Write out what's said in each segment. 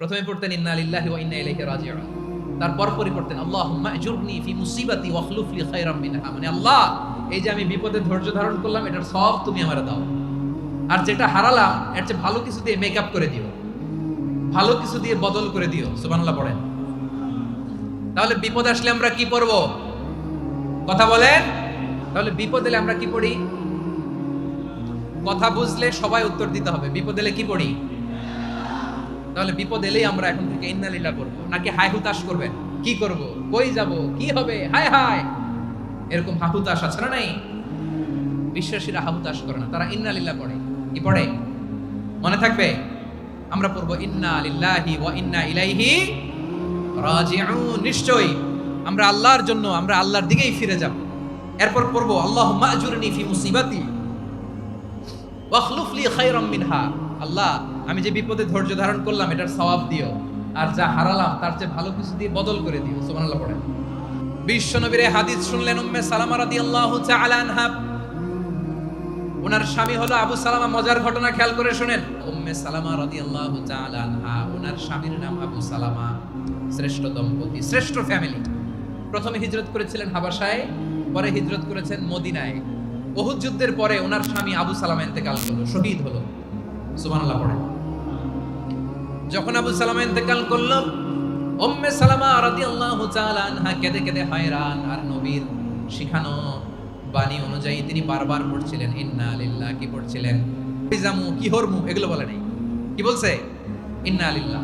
প্রথমে পড়তেন, ইন্না লিল্লাহি ওয়া ইন্না ইলাইহি রাজিউন। তারপর পরে পড়তেন আল্লাহুম্মা আজুরনি ফি মুসিবাতি ওয়া খলুফ লি খায়রাম মিনহা। মানে আল্লাহ, এই যে আমি বিপদে ধৈর্য ধারণ করলাম, এটার সব তুমি আমারে দাও। আর যেটা হারালাম, এর চেয়ে ভালো কিছু দিয়ে মেকআপ করে দিও। ভালো কিছু দিয়ে বদল করে দিও। সুবহানাল্লাহ পড়েন। তাহলে বিপদ আসলে আমরা কি পড়ব? কথা বলেন? তাহলে বিপদ এলে আমরা কি পড়ি? কথা বুঝলে সবাই উত্তর দিতে হবে। বিপদ এলে কি পড়ি? তাহলে বিপদ এলেই আমরা এখন থেকে ইন্নালিল্লাহ করব। নাকি হাই হুতাশ করবেন কি করব? কই যাব? কি হবে? হায় হায়! এরকম হাহুতাশ আছে না নাই? বিশ্বাসীরা হাহুতাশ করে না। তারা ইন্নালিল্লাহ পড়ে। কি পড়ে? মনে থাকবে? আমরা পড়ব ইন্না লিল্লাহি ওয়া ইন্না ইলাইহি রাজিউন। নিশ্চয়ই আমরা আল্লাহর জন্য, আমরা আল্লাহর দিকেই ফিরে যাব। এরপর পড়ব, আল্লাহুম্মা আজুরনি ফি মুসিবাতি ওয়াখলুফ লি খায়রাম মিনহা। আল্লাহ, আমি যে বিপদে ধৈর্য ধারণ করলাম, এটার সওয়াব দিও। আর যা হারালাম, তার চেয়ে ভালো কিছু দিয়ে বদল করে দিও। সুবহানাল্লাহ পড়েন। বিশ্ব নবীর হাদিস শুনলেন উম্মে সালামা রাদিয়াল্লাহু তাআলা আনহা। ওনার স্বামী হলো আবু সালামা, মজার ঘটনা খেয়াল করে শুনেন। উম্মে সালামা রাদিয়াল্লাহু তাআলা আনহা, ওনার স্বামীর নাম আবু সালামা। শ্রেষ্ঠ দম্পতি শ্রেষ্ঠ ফ্যামিলি। প্রথমে হিজরত করেছিলেন হাবাসায় পরে হিজরত করেছেন মদিনায়। ওহুদ যুদ্ধের পরে ওনার স্বামী আবু সালামা ইন্তেকাল হলো শহীদ হলো। সুবহানাল্লাহ, পড়ে। যখন আবু সালামা ইন্তেকাল সালামা কেঁদে কেঁদে হয়রান, আর নবীর শিখানো বাণী অনুযায়ী তিনি বারবার পড়ছিলেন, ইন্না কি পড়ছিলেন? জামু কি হরমু এগুলো বলে কি বলছে? ইন্না লিল্লাহ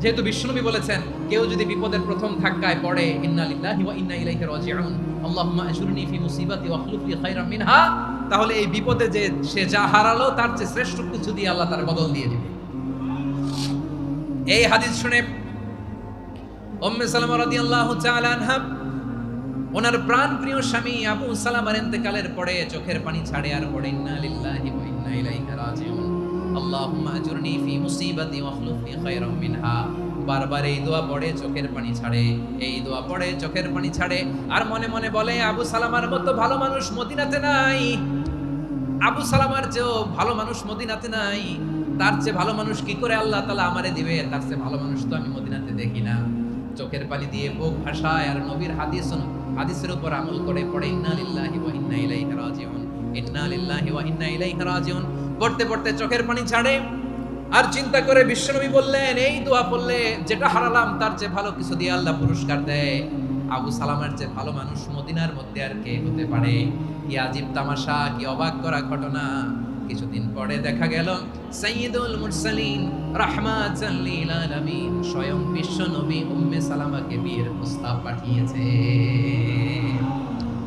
যেহেতু বিশ্বনবী বলেছেন, কেউ যদি বিপদের প্রথম ধাক্কায় পড়ে, ইন্না লিল্লাহি ওয়া ইন্না ইলাইহি রাজিউন আল্লাহুম্মা আজুরনি ফি মুসিবাতি খায়রাম মিনহা তাহলে এই বিপদে যে সে যা হারালো, তার চেয়ে শ্রেষ্ঠ কিছু দিয়ে আল্লাহ তার বদল দিয়ে দিবে। এই হাদিস শুনে সালামা ওনার প্রাণ প্রিয় স্বামী আবু সালামার পরে চোখের পানি ছাড়ে আর পড়ে ইন্না লিল্লাহি ওয়া ইন্না ইলাইহি রাজিউন। আল্লাহুম্মা আজুরনি ফি মুসিবাতি ওয়া খায়রাম মিনহা। বারবার এই দোয়া পড়ে, চোখের পানি ছাড়ে, এই দোয়া পড়ে, চোখের পানি ছাড়ে, আর মনে মনে বলে, আবু সালামার মতো ভালো মানুষ মদিনাতে নাই। আবু সালামার চেয়েও ভালো মানুষ মদিনাতে নাই, তার চেয়ে ভালো মানুষ কি করে আল্লাহ তালা আমারে দিবে? তার চেয়ে ভালো মানুষ তো আমি মদিনাতে দেখি না। চোখের পানি দিয়ে বুক ভাষায় আর নবীর হাদিস হাদিসের উপর আমল করে পড়ে, ইন্না ওয়া ইন্না ইলাইহি রাজিউন। ওয়া ইন্না ইলাইহি রাজিউন। পড়তে পড়তে চোখের পানি ছাড়ে, আর চিন্তা করে বিশ্বনবী বললেন, এই দোয়া পড়লে যেটা হারালাম তার চেয়ে ভালো কিছু দিয়ে আল্লাহ পুরস্কার দেয়। আবু সালামের যে ভালো মানুষ মদিনার মধ্যে আর কে হতে পারে? কি আজীব তামাশা, কি অবাক করা ঘটনা? কিছুদিন পরে দেখা গেল সাইয়্যিদুল মুরসালিন রাহমাতাল আলামিন স্বয়ং বিশ্ব নবী উম্মে সালামাকে বিয়ের প্রস্তাব পাঠিয়েছে।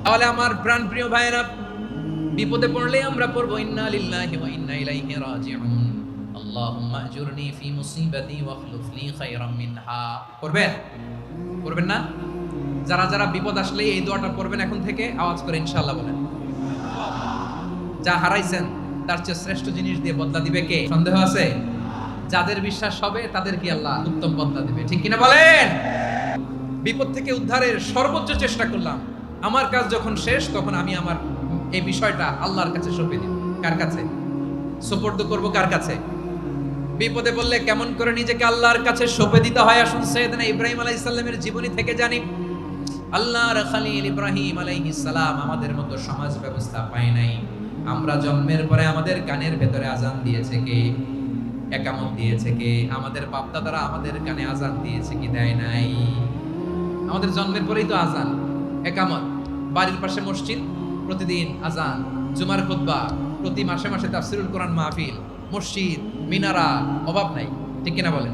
তাহলে আমার প্রাণ প্রিয় ভাইরা বিপদে পড়লে আমরা পড়ব, ইন্না লিল্লাহি ওয়া ইন্না ইলাইহি রাজিউন। আল্লাহুম্মা আজুরনি ফি মুসিবাতি ওয়া খলুফ লি খায়রাম মিনহা। পড়বেন? পড়বেন না? যারা যারা বিপদ আসলে এই দোয়াটা পড়বেন এখন থেকে, আওয়াজ করে ইনশাআল্লাহ বলেন। যা হারাইছেন, তার চেয়ে শ্রেষ্ঠ জিনিস দিয়ে বদলা দিবে কে? সন্দেহ আছে? যাদের বিশ্বাস হবে, তাদের কি আল্লাহ উত্তম বদলা দিবে? ঠিক কিনা বলেন? বিপদ থেকে উদ্ধারের সর্বোচ্চ চেষ্টা করলাম। আমার কাজ যখন শেষ, তখন আমি আমার এই বিষয়টা আল্লাহর কাছে সঁপে দিব কার কাছে? সোপর্দ করব কার কাছে? বিপদে বললে কেমন করে নিজেকে আল্লাহর কাছে সঁপে দিতে হয়? আসুন সৈয়দনা ইব্রাহিম আলাইহিস জীবনী থেকে জানি। আল্লাহর খালিল ইব্রাহিম সালাম আমাদের মতো সমাজ ব্যবস্থা পায় নাই। আমরা জন্মের পরে আমাদের কানের ভেতরে আজান দিয়েছে কে? একামত দিয়েছে কে? আমাদের বাপদাদারা আমাদের কানে আজান দিয়েছে কি দেয় নাই? আমাদের জন্মের পরেই তো আজান, একামত। বাড়ির পাশে মসজিদ, প্রতিদিন আজান, জুমার খুতবা, প্রতি মাসে মাসে তাফসিরুল কোরআন মাহফিল, মসজিদ, মিনারা, অভাব নাই। ঠিক কিনা বলেন?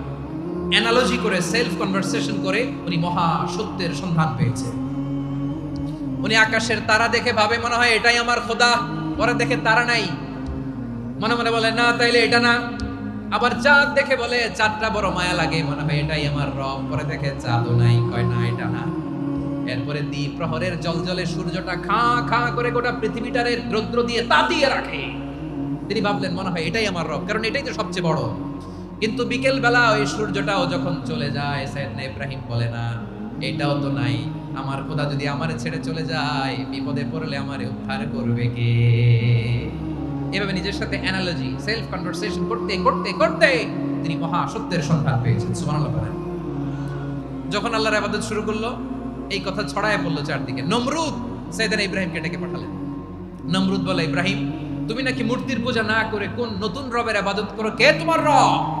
অ্যানালজি করে সেলফ কনভারসেশন করে উনি মহা সত্যের সন্ধান পেয়েছে। উনি আকাশের তারা দেখে ভাবে মনে হয় এটাই আমার খোদা, পরে দেখে তারা নাই। মনে মনে বলে, না, তাইলে এটা না। আবার চাঁদ দেখে বলে, চাঁদটা বড় মায়া লাগে, মনে হয় এটাই আমার রব। পরে দেখে, চাঁদও নাই। কয়, না, এটা না। এরপরে দ্বীপ প্রহরের জলজলে সূর্যটা খা খা করে গোটা পৃথিবীটারে রৌদ্র দিয়ে তাতিয়ে রাখে। তিনি ভাবলেন, মনে হয় এটাই আমার রব। কারণ এটাই তো সবচেয়ে বড়। কিন্তু বিকেল বেলা ওই সূর্যটাও যখন চলে যায় সাইয়েদনা ইব্রাহিম বলে, না, এটাও তো নাই। আমার খোদা যদি আমারে ছেড়ে চলে যায়, বিপদে পড়লে আমারে উদ্ধার করবে কে? এভাবে নিজের সাথে অ্যানালজি সেলফ কনভারসেশন করতে করতে করতে তিনি মহা সত্যের সন্ধান পেয়েছেন। সুবহানাল্লাহ যখন আল্লাহর ইবাদত শুরু করল, এই কথা ছড়ায় পড়ল চারদিকে। নমরুদ সাইয়েদনা ইব্রাহিমকে ডেকে পাঠালেন। নমরুদ বলে, ইব্রাহিম, তুমি নাকি মূর্তির পূজা না করে কোন নতুন রবের ইবাদত করো? কে তোমার রব?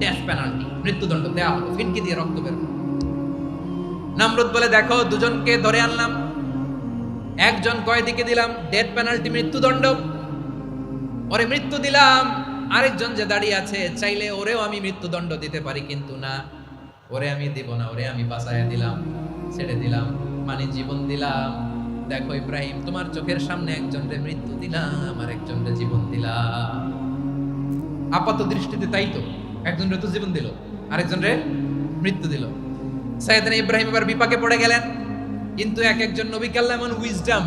ডেথ পেনাল্টি মৃত্যুদণ্ড দেওয়া হলো ফিনকি দিয়ে রক্ত বের হলো। নমরুদ বলে, দেখো, দুজনকে ধরে আনলাম, একজন কয়েদিকে দিলাম ডেথ পেনাল্টি মৃত্যুদণ্ড। ওরে মৃত্যু দিলাম, আরেকজন যে দাঁড়িয়ে আছে, চাইলে ওরেও আমি মৃত্যুদণ্ড দিতে পারি, কিন্তু না। ওরে আমি দিব না, ওরে আমি বাঁচাইয়া দিলাম, ছেড়ে দিলাম মানে জীবন দিলাম। দেখো ইব্রাহিম, তোমার চোখের সামনে একজনরে মৃত্যু দিলাম আর একজনরে জীবন দিলাম। আপাত দৃষ্টিতে তাই তো। একজন রে তো জীবন দিল আরেকজন রে মৃত্যু দিল সাইয়েদনা ইব্রাহিম এবার বিপাকে পড়ে গেলেন কিন্তু এক একজন নবীকে আল্লাহ এমন উইজডম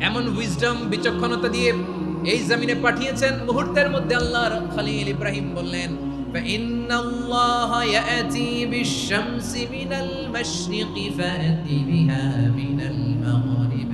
এমন উইজডম বিচক্ষণতা দিয়ে এই জমিনে পাঠিয়েছেন মুহূর্তের মধ্যে আল্লাহর খলিল ইব্রাহিম বললেন فإن الله يأتي بالشمس من المشرق فأت بها من المغرب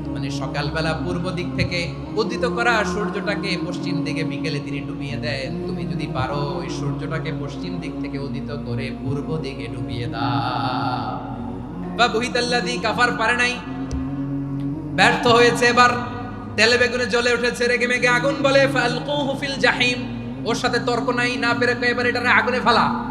মানে সকালবেলা পূর্ব দিক থেকে উদিত করা সূর্যটাকে পশ্চিম দিকে বিকেলে তিনি ডুবিয়ে দেন। তুমি যদি পারো, ওই সূর্যটাকে পশ্চিম দিক থেকে উদিত করে পূর্ব দিকে ডুবিয়ে দাও। বা বহিতাল্লাদি কাফার পারে নাই। ব্যর্থ হয়েছে এবার। তেলে বেগুনে জ্বলে উঠেছে, রেগে মেগে আগুন বলে, ফালকুহু ফিল জাহিম। ওর সাথে তর্ক নাই, না পেরে এবার এটারে আগুনে ফেলা।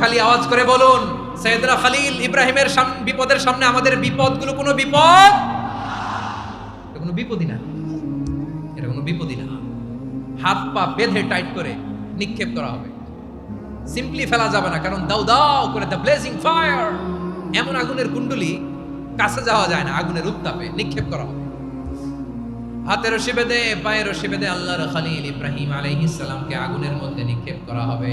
খালি আওয়াজ করে বলুন, সৈয়দরা খালিল ইব্রাহিমের বিপদের সামনে আমাদের বিপদগুলো কোনো বিপদ? কোনো বিপদই না। এটা কোনো বিপদই না। হাত পা বেঁধে টাইট করে নিক্ষেপ করা হবে। সিম্পলি ফেলা যাবে না, কারণ দাও দাও করে দ্য ব্লেজিং ফায়ার এমন আগুনের কুণ্ডলি কাছে যাওয়া যায় না, আগুনের উত্তাপে নিক্ষেপ করা হবে। হাতে রশি বেঁধে পায়ে রশি বেঁধে আল্লাহর খালিল ইব্রাহিম আলাইহিস সালামকে আগুনের মধ্যে নিক্ষেপ করা হবে।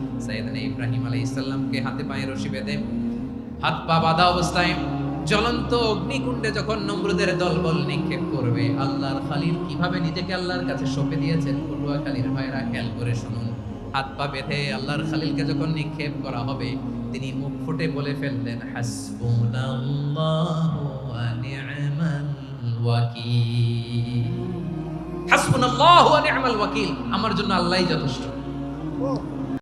সাইয়েদনা ইব্রাহিম আলাইহিস সালামকে হাতে পায়ে রশি বেঁধে হাত পা বাঁধা অবস্থায় জ্বলন্ত অগ্নিকুণ্ডে যখন নমরুদের দলবল নিক্ষেপ করবে, আল্লাহর খালিল কীভাবে নিজেকে আল্লাহর কাছে সঁপে দিয়েছেন? খালির ভাইরা খেয়াল করে শুনুন। হাত পা বেঁধে আল্লাহর খালিলকে যখন নিক্ষেপ করা হবে, তিনি মুখ ফুটে বলে ফেললেন, হাসবুনাল্লাহু ওয়াকিল। হাসবুনাল্লাহু ওয়া আমার জন্য আল্লাহই যথেষ্ট।